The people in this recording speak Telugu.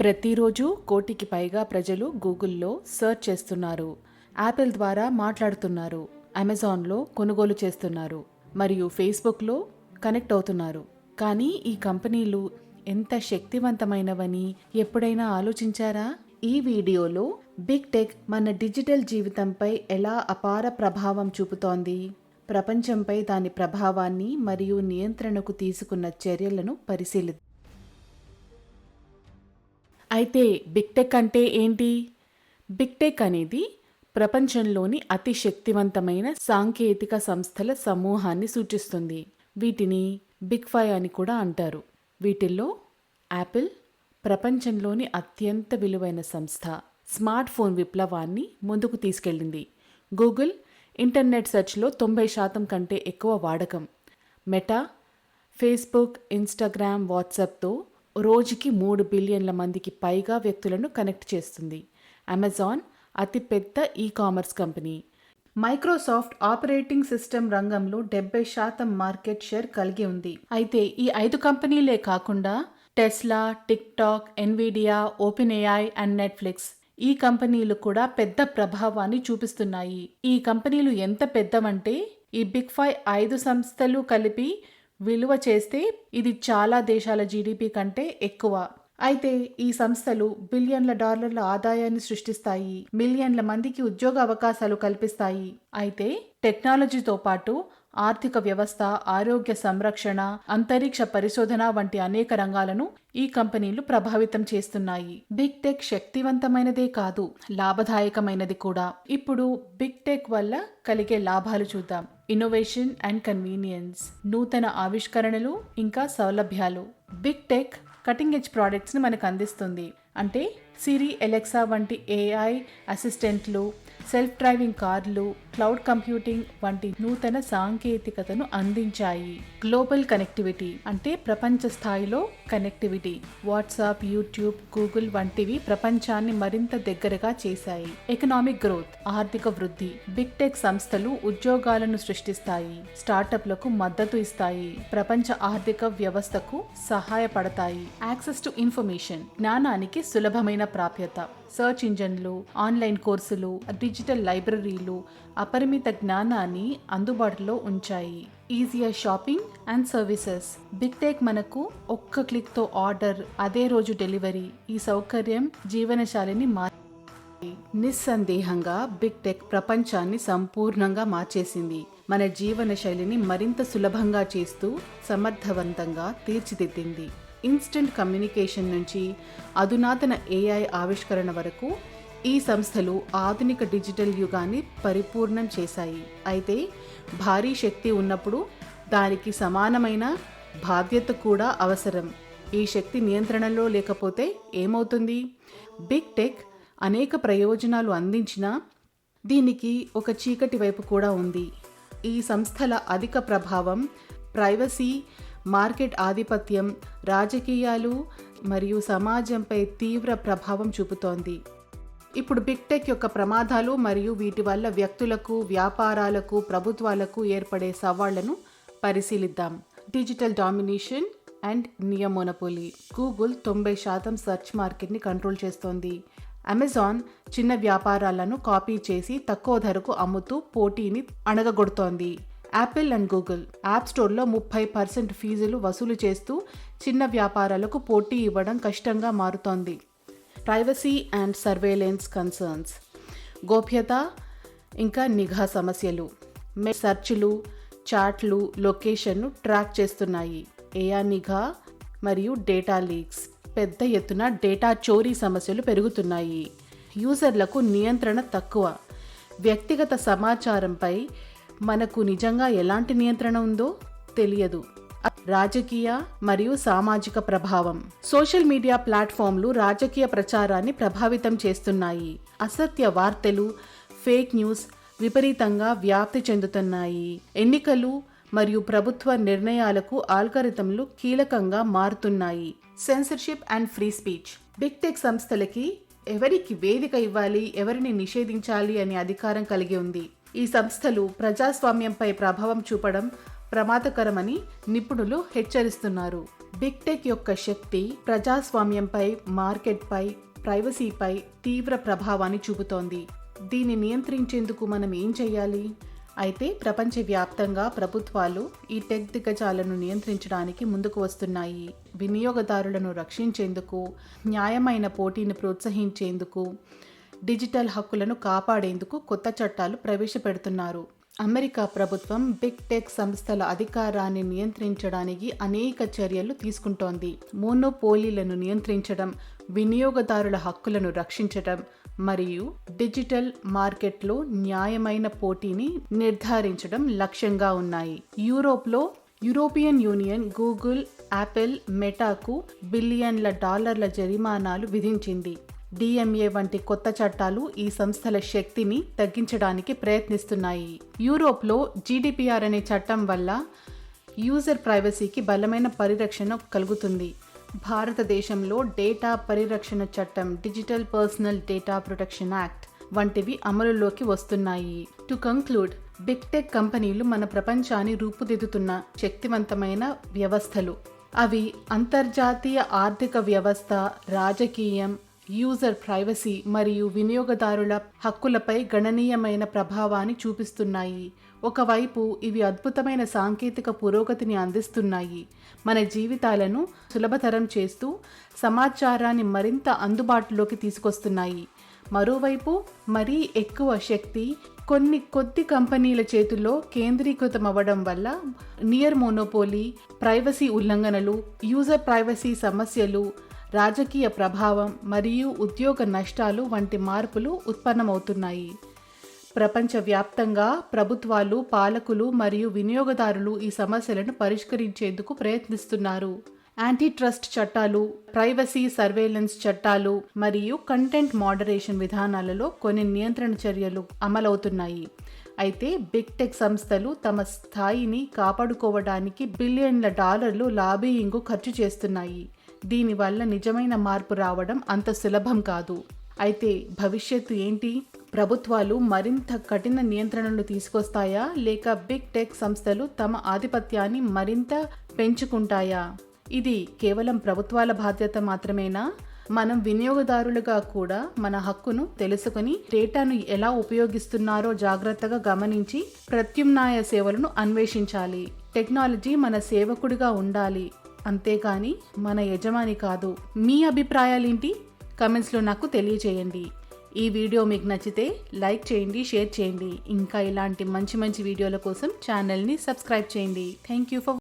ప్రతిరోజు కోటికి పైగా ప్రజలు గూగుల్లో సెర్చ్ చేస్తున్నారు. యాపిల్ ద్వారా మాట్లాడుతున్నారు. అమెజాన్లో కొనుగోలు చేస్తున్నారు. మరియు ఫేస్బుక్లో కనెక్ట్ అవుతున్నారు. కానీ ఈ కంపెనీలు ఎంత శక్తివంతమైనవని ఎప్పుడైనా ఆలోచించారా? ఈ వీడియోలో బిగ్ టెక్ మన డిజిటల్ జీవితంపై ఎలా అపార ప్రభావం చూపుతోంది? ప్రపంచంపై దాని ప్రభావాన్ని మరియు నియంత్రణకు తీసుకున్న చర్యలను పరిశీలిద్దాం అయితే బిగ్ టెక్ అంటే ఏంటి? బిగ్ టెక్ అనేది ప్రపంచంలోని అతి శక్తివంతమైన సాంకేతిక సంస్థల సమూహాన్ని సూచిస్తుంది. వీటిని బిగ్ ఫైవ్ అని కూడా అంటారు. వీటిల్లో యాపిల్ ప్రపంచంలోని అత్యంత విలువైన సంస్థ. స్మార్ట్ ఫోన్ విప్లవాన్ని ముందుకు తీసుకెళ్ళింది. గూగుల్ ఇంటర్నెట్ సెర్చ్లో తొంభై శాతం కంటే ఎక్కువ వాడకం. మెటా ఫేస్బుక్ ఇన్స్టాగ్రామ్ వాట్సాప్తో రోజుకి మూడు బిలియన్ల మందికి పైగా వ్యక్తులను కనెక్ట్ చేస్తుంది. అమెజాన్ అతిపెద్ద e commerce company. Microsoft operating system రంగంలో డెబ్బై శాతం మార్కెట్ షేర్ కలిగి ఉంది. అయితే ఈ ఐదు కంపెనీలే కాకుండా Tesla TikTok Nvidia OpenAI and Netflix ఈ కంపెనీలు కూడా పెద్ద ప్రభావాన్ని చూపిస్తున్నాయి. ఈ కంపెనీలు ఎంత పెద్దవంటే ఈ బిగ్ ఫైవ్ ఐదు సంస్థలు కలిపి విలువ చేస్తే ఇది చాలా దేశాల జీడిపి కంటే ఎక్కువ. అయితే ఈ సంస్థలు బిలియన్ల డాలర్ల ఆదాయాన్ని సృష్టిస్తాయి. మిలియన్ల మందికి ఉద్యోగ అవకాశాలు కల్పిస్తాయి. అయితే టెక్నాలజీతో పాటు ఆర్థిక వ్యవస్థ ఆరోగ్య సంరక్షణ అంతరిక్ష పరిశోధన వంటి అనేక రంగాలను ఈ కంపెనీలు ప్రభావితం చేస్తున్నాయి. బిగ్ టెక్ శక్తివంతమైనదే కాదు లాభదాయకమైనది కూడా. ఇప్పుడు బిగ్ టెక్ వల్ల కలిగే లాభాలు చూద్దాం. ఇన్నోవేషన్ అండ్ కన్వీనియన్స్ నూతన ఆవిష్కరణలు ఇంకా సౌలభ్యాలు. బిగ్ టెక్ కటింగ్ ఎడ్జ్ ప్రోడక్ట్స్ని మనకు అందిస్తుంది. అంటే సిరి ఎలెక్సా వంటి ఏఐ అసిస్టెంట్లు సెల్ఫ్ డ్రైవింగ్ కార్లు క్లౌడ్ కంప్యూటింగ్ వంటి నూతన సాంకేతికతను అందించాయి. గ్లోబల్ కనెక్టివిటీ అంటే ప్రపంచ స్థాయిలో కనెక్టివిటీ. వాట్సాప్ యూట్యూబ్ గూగుల్ వంటివి ప్రపంచాన్ని మరింత దగ్గరగా చేశాయి. ఎకనామిక్ గ్రోత్ ఆర్థిక వృద్ధి బిగ్ టెక్ సంస్థలు ఉద్యోగాలను సృష్టిస్తాయి. స్టార్టప్లకు మద్దతు ఇస్తాయి. ప్రపంచ ఆర్థిక వ్యవస్థకు సహాయపడతాయి. యాక్సెస్ టు ఇన్ఫర్మేషన్ జ్ఞానానికి సులభమైన ప్రాప్యత. సర్చ్ ఇంజన్లు ఆన్లైన్ కోర్సులు డిజిటల్ లైబ్రరీలు అపరిమిత జ్ఞానాన్ని అందుబాటులో ఉంచాయి. Easier shopping and services big tech మనకు ఒక్క క్లిక్తో ఆర్డర్ అదే రోజు డెలివరీ ఈ సౌకర్యం జీవనశాలిని మార్చింది. నిస్సందేహంగా బిగ్ టెక్ ప్రపంచాన్ని సంపూర్ణంగా మార్చేసింది. మన జీవన శైలిని మరింత సులభంగా చేస్తూ సమర్థవంతంగా తీర్చిదిద్దింది. ఇన్స్టెంట్ కమ్యూనికేషన్ నుంచి అధునాతన ఏఐ ఆవిష్కరణ వరకు ఈ సంస్థలు ఆధునిక డిజిటల్ యుగాన్ని పరిపూర్ణం చేశాయి. అయితే భారీ శక్తి ఉన్నప్పుడు దానికి సమానమైన బాధ్యత కూడా అవసరం. ఈ శక్తి నియంత్రణలో లేకపోతే ఏమవుతుంది? బిగ్ టెక్ అనేక ప్రయోజనాలు అందించినా దీనికి ఒక చీకటి వైపు కూడా ఉంది. ఈ సంస్థల అధిక ప్రభావం ప్రైవసీ మార్కెట్ ఆధిపత్యం రాజకీయాలు మరియు సమాజంపై తీవ్ర ప్రభావం చూపుతోంది. ఇప్పుడు బిగ్ టెక్ యొక్క ప్రమాదాలు మరియు వీటి వల్ల వ్యక్తులకు వ్యాపారాలకు ప్రభుత్వాలకు ఏర్పడే సవాళ్ళను పరిశీలిద్దాం. డిజిటల్ డామినేషన్ అండ్ నియమోనపోలి గూగుల్ తొంభై శాతం సెర్చ్ మార్కెట్ని కంట్రోల్ చేస్తోంది. అమెజాన్ చిన్న వ్యాపారాలను కాపీ చేసి తక్కువ ధరకు అమ్ముతూ పోటీని అణగగొడుతోంది. యాపిల్ అండ్ గూగుల్ యాప్ స్టోర్లో ముప్పై పర్సెంట్ ఫీజులు వసూలు చేస్తూ చిన్న వ్యాపారాలకు పోటీ ఇవ్వడం కష్టంగా మారుతోంది. ప్రైవసీ అండ్ సర్వేలెన్స్ కన్సర్న్స్ గోప్యత ఇంకా నిఘా సమస్యలు. మే సెర్చ్లు చాట్లు లొకేషన్ను ట్రాక్ చేస్తున్నాయి. ఏఆ నిఘా మరియు డేటా లీక్స్. పెద్ద ఎత్తున డేటా చోరీ సమస్యలు పెరుగుతున్నాయి. యూజర్లకు నియంత్రణ తక్కువ. వ్యక్తిగత సమాచారంపై మనకు నిజంగా ఎలాంటి నియంత్రణ ఉందో తెలియదు. రాజకీయ మరియు సామాజిక ప్రభావం. సోషల్ మీడియా ప్లాట్ఫామ్లు రాజకీయ ప్రచారాన్ని ప్రభావితం చేస్తున్నాయి. అసత్య వార్తలు ఫేక్ న్యూస్ విపరీతంగా వ్యాప్తి చెందుతున్నాయి. ఎన్నికలు మరియు ప్రభుత్వ నిర్ణయాలకు ఆల్గరిథంలు కీలకంగా మారుతున్నాయి. Censorship and free speech. Big tech సంస్థలకి ఎవరికి వేదిక ఇవ్వాలి ఎవరిని నిషేధించాలి అనే అధికారం కలిగి ఉంది. ఈ సంస్థలు ప్రజాస్వామ్యంపై ప్రభావం చూపడం ప్రమాదకరమని నిపుణులు హెచ్చరిస్తున్నారు. బిగ్ టెక్ యొక్క శక్తి ప్రజాస్వామ్యంపై మార్కెట్పై ప్రైవసీపై తీవ్ర ప్రభావాన్ని చూపుతోంది. దీన్ని నియంత్రించేందుకు మనం ఏం చేయాలి? అయితే ప్రపంచవ్యాప్తంగా ప్రభుత్వాలు ఈ టెక్ దిగ్గజాలను నియంత్రించడానికి ముందుకు వస్తున్నాయి. వినియోగదారులను రక్షించేందుకు న్యాయమైన పోటీని ప్రోత్సహించేందుకు డిజిటల్ హక్కులను కాపాడేందుకు కొత్త చట్టాలు ప్రవేశపెడుతున్నారు. అమెరికా ప్రభుత్వం బిగ్ టెక్ సంస్థల అధికారాన్ని నియంత్రించడానికి అనేక చర్యలు తీసుకుంటోంది. మోనోపోలీలను నియంత్రించడం వినియోగదారుల హక్కులను రక్షించడం మరియు డిజిటల్ మార్కెట్లో న్యాయమైన పోటీని నిర్ధారించడం లక్ష్యంగా ఉన్నాయి. యూరోప్లో యూరోపియన్ యూనియన్ గూగుల్ యాపిల్ మెటాకు బిలియన్ల డాలర్ల జరిమానాలు విధించింది. డిఎంఏ వంటి కొత్త చట్టాలు ఈ సంస్థల శక్తిని తగ్గించడానికి ప్రయత్నిస్తున్నాయి. యూరోప్లో జీడిపిఆర్ అనే చట్టం వల్ల యూజర్ ప్రైవసీకి బలమైన పరిరక్షణ కలుగుతుంది. భారతదేశంలో డేటా పరిరక్షణ చట్టం digital personal data protection act వంటివి అమలులోకి వస్తున్నాయి. టు కంక్లూడ్ బిగ్ టెక్ కంపెనీలు మన ప్రపంచాన్ని రూపుదిద్దుతున్న శక్తివంతమైన వ్యవస్థలు. అవి అంతర్జాతీయ ఆర్థిక వ్యవస్థ రాజకీయం యూజర్ ప్రైవసీ మరియు వినియోగదారుల హక్కులపై గణనీయమైన ప్రభావాన్ని చూపిస్తున్నాయి. ఒకవైపు ఇవి అద్భుతమైన సాంకేతిక పురోగతిని అందిస్తున్నాయి. మన జీవితాలను సులభతరం చేస్తూ సమాచారాన్ని మరింత అందుబాటులోకి తీసుకొస్తున్నాయి. మరోవైపు మరీ ఎక్కువ శక్తి కొన్ని కొద్ది కంపెనీల చేతుల్లో కేంద్రీకృతం అవ్వడం వల్ల నియర్ మోనోపోలీ ప్రైవసీ ఉల్లంఘనలు యూజర్ ప్రైవసీ సమస్యలు రాజకీయ ప్రభావం మరియు ఉద్యోగ నష్టాలు వంటి మార్పులు ఉత్పన్నమవుతున్నాయి. ప్రపంచవ్యాప్తంగా ప్రభుత్వాలు పాలకులు మరియు వినియోగదారులు ఈ సమస్యలను పరిష్కరించేందుకు ప్రయత్నిస్తున్నారు. యాంటీ ట్రస్ట్ చట్టాలు ప్రైవసీ సర్వేలెన్స్ చట్టాలు మరియు కంటెంట్ మోడరేషన్ విధానాలలో కొన్ని నియంత్రణ చర్యలు అమలవుతున్నాయి. అయితే బిగ్ టెక్ సంస్థలు తమ స్థాయిని కాపాడుకోవడానికి బిలియన్ల డాలర్లు లాబీయింగ్ ఖర్చు చేస్తున్నాయి. దీనివల్ల నిజమైన మార్పు రావడం అంత సులభం కాదు. అయితే భవిష్యత్తు ఏంటి? ప్రభుత్వాలు మరింత కఠిన నియంత్రణలు తీసుకొస్తాయా? లేక బిగ్ టెక్ సంస్థలు తమ ఆధిపత్యాన్ని మరింత పెంచుకుంటాయా? ఇది కేవలం ప్రభుత్వాల బాధ్యత మాత్రమేనా? మనం వినియోగదారులుగా కూడా మన హక్కును తెలుసుకుని డేటాను ఎలా ఉపయోగిస్తున్నారో జాగ్రత్తగా గమనించి ప్రత్యుమ్నాయ సేవలను అన్వేషించాలి. టెక్నాలజీ మన సేవకుడిగా ఉండాలి. అంతేకాని మన యజమాని కాదు. మీ అభిప్రాయాలేంటి? కమెంట్స్లో నాకు తెలియజేయండి ఈ వీడియో మీకు నచ్చితే లైక్ చేయండి షేర్ చేయండి. ఇంకా ఇలాంటి మంచి మంచి వీడియోల కోసం ఛానల్ని సబ్స్క్రైబ్ చేయండి. Thank you for